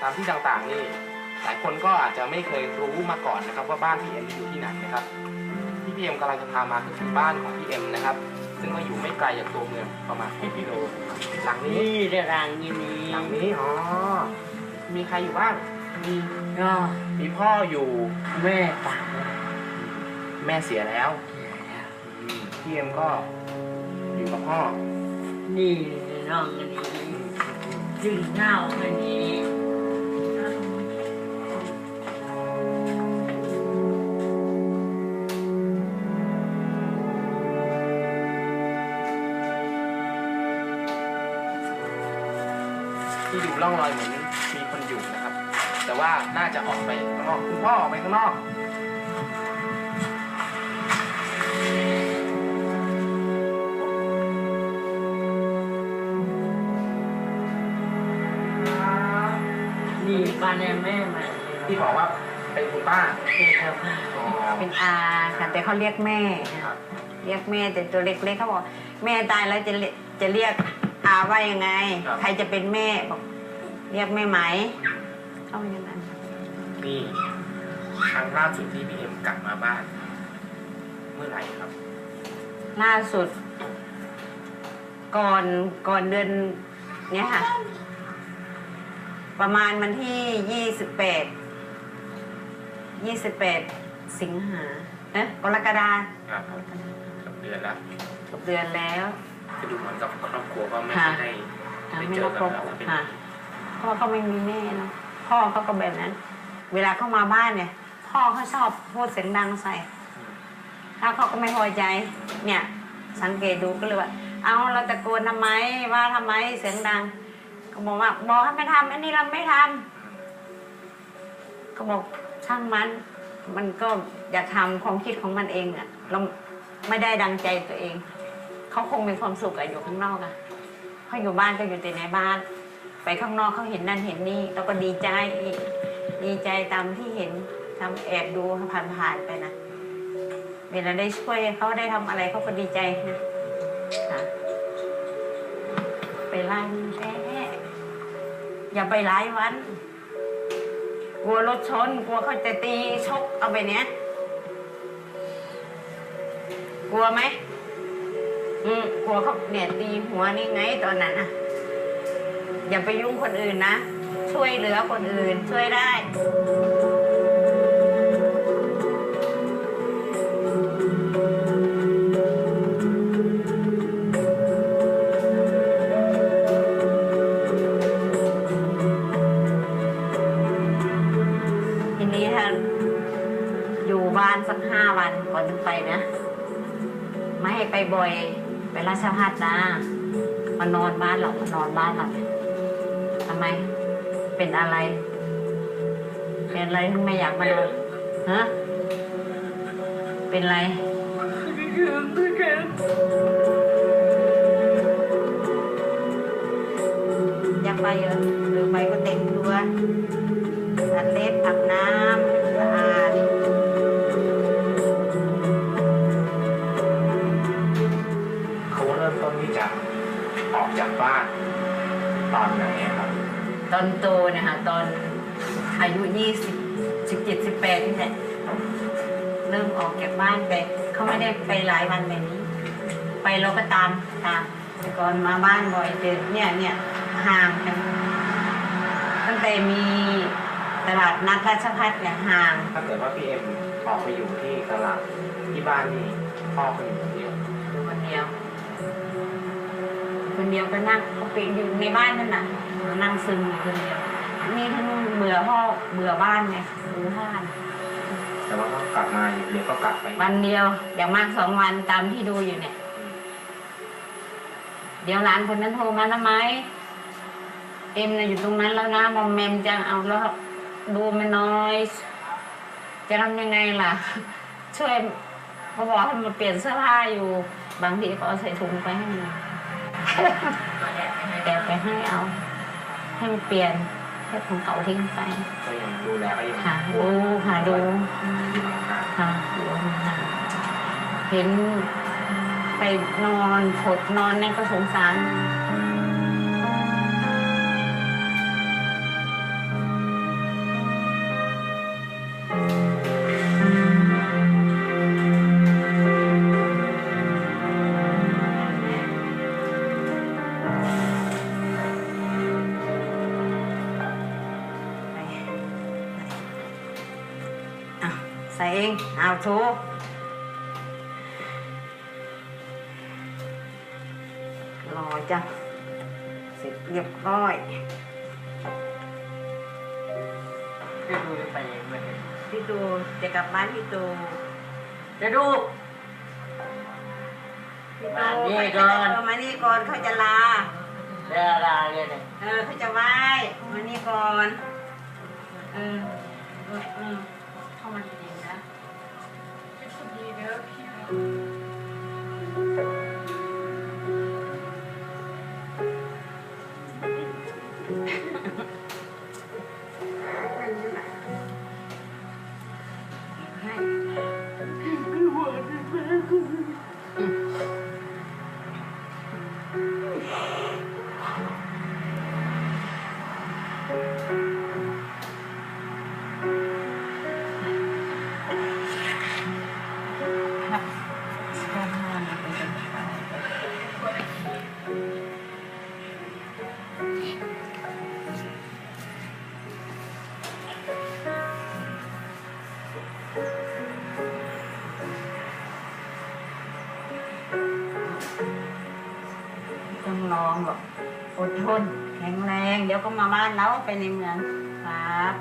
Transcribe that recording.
ตามที่ต่างๆนี่หลายคนก็อาจจะไม่เคยรู้มาก่อนนะครับ ว่าบ้านพี่เอ็มอยู่ที่ไหนนะครับที่พี่เอ็มกำลังจะพามาก็คือบ้านของพี่เอ็มนะครับ ซึ่งก็อยู่ไม่ไกลจากตัวเมืองประมาณ6กิโลหลังนี้นี่เรื่องรางนี้นี่หลังนี้อ๋อมีใครอยู่บ้างมีก็มีพ่ออยู่แม่ตายแล้วแม่เสียแล้วอืมพี่เอ็มก็อยู่กับพ่อ นี่น้องอันนี้จึงเน่าอันนี้ ที่ดูร่องรอยเหมือนมีคนอยู่นะครับ แต่ว่าน่าจะออกไปข้างนอกคุณพ่อออกไปข้างนอกนี่บ้านแม่แม่มาที่บอกว่าเป็นคุณป้าเป็นครับอ๋อเป็นอาค่ะแต่เขาเรียกแม่ครับเรียกแม่แต่ตัวเล็กๆเขาบอกแม่ตายแล้วจะเรียกจะเรียก อาว่ายังไงใครจะเป็นแม่บอกเรียกแม่ไหมเขาอย่างนั้นนี่ครั้งล่าสุดที่พี่เอ็มกลับมาบ้าน เมื่อไหร่ครับ ล่าสุด ก่อนก่อนเดือน เนี้ยค่ะ ประมาณวันที่ยี่สิบแปดยี่สิบแปดสิงหาเอ๊ะกรกฎาครับกับเดือนละ เกือบเดือนแล้ว จะดูเหมือนกับครอบครัวก็ไม่ค่ะได้ค่ะไปไม่เจอรับกันครบแล้วเป็นค่ะพ่อเขาไม่มีแม่เนอะพ่อเขาก็แบบนั้น เวลาเข้ามาบ้านเนี่ย พ่อเขาชอบพูดเสียงดังใส่ถ้าเขาก็ไม่พอใจ เนี่ย สังเกตดูก็เลยว่า เอาเราตะโกนทำไมว่าทำไมเสียงดังก็บอกว่าบอกให้ไม่ทำอันนี้เราไม่ทำก็บอกช่างมัน มันก็อยากทำความคิดของมันเองอะเราไม่ได้ดังใจตัวเอง เขาคงมีความสุขอะอยู่ข้างนอกอะเขาอยู่บ้านก็อยู่แต่ในบ้าน ไปข้างนอกเขาเห็นนั่นเห็นนี่เราก็ดีใจดีใจตามที่เห็นทำแอบดูผ่านๆไปนะเวลาได้ช่วยเขาได้ทำอะไรเขาก็ดีใจนะไปไล่แท้อย่าไปไล่วัน กลัวรถชน กลัวเขาจะตีชกเอาไปเนี้ย กลัวไหม อืมกลัวเขาเนี่ยตีหัวนี่ไงตอนนั้นอะ อย่าไปยุ่งคนอื่นนะ ช่วยเหลือคนอื่นช่วยได้ ทีนี้ถ้าอยู่บ้านสักห้าวันก่อนถึงไปนะ ไม่ให้ไปบ่อย ไปราชพัฒนะมานอนบ้านเรามานอนบ้านเราทำไม เป็นอะไร เป็นอะไรทำไมอยากมานอนฮะเป็นอะไรอยากไปเหรอหรือไปก็เต็มตัวตัดเล็บอาบน้ำ อนโตเนะคะตอนอายุยี่สิบสิบเจ็ดสิบแปดนี่แหละเริ่มออกจากบ้านแต่เขาไม่ได้ไปหลายวันแบบนี้ ไปเราก็ตามตามแต่ก่อนมาบ้านบ่อยแต่เนี่ยเนี่ยห่างกันตั้งแต่มีตลาดนัดราชพัฒน์เนี่ยห่าง ถ้าเกิดว่าพี่เอ็มออกไปอยู่ที่ตลาดที่บ้านนี่พ่อก็อยู่คนเดียวอยู่คนเดียว คนเดียวก็นั่งเขาไปอยู่ในบ้านนั่นน่ะนั่งซึมอยู่คนเดียวนี่ทั้งเบื่อพ่อเบื่อบ้านไงรู้บ้าน แต่ว่าก็กลับมาอยู่เดียวก็กลับไปวันเดียวอย่างมากสองวันตามที่ดูอยู่เนี่ย เดี๋ยวหลานคนนั้นโทรมาทำไมเอ็มน่ะอยู่ตรงนั้นแล้วนะมอมแมมจะเอาแล้วดูมันน้อย จะทำยังไงล่ะ ช่วยเขาบอกให้มาเปลี่ยนเสื้อผ้าอยู่ บางทีก็เอาใส่ถุงไปให้มัน แอบไปให้เอา ให้มันเปลี่ยนให้ของเก่าทิ้งไปก็ยังดูแลก็ยังค่ะดูค่ะดูอยู่ห่างค่ะดูห่างๆเห็นไปนอนขดนอนนั่นก็สงสาร ใส่เองเอาถูรอจ้ะเสร็จเรียบร้อยจะดูไปเองเลยพี่ตูจะกลับบ้านพี่ตูจะดูพี่มาตูนี่เขาก่จะอนเออมานี่ก่อนเขาจะลาเดี๋ยวลาเลยเนี่ยเออเขาจะไหว้มานี่ก่อนเออเออเออเข้ามาดี ๆ ต้องลองหรอกอดทน แข็งแรง เดี๋ยวก็มาบ้านเราไปในเมืองครับ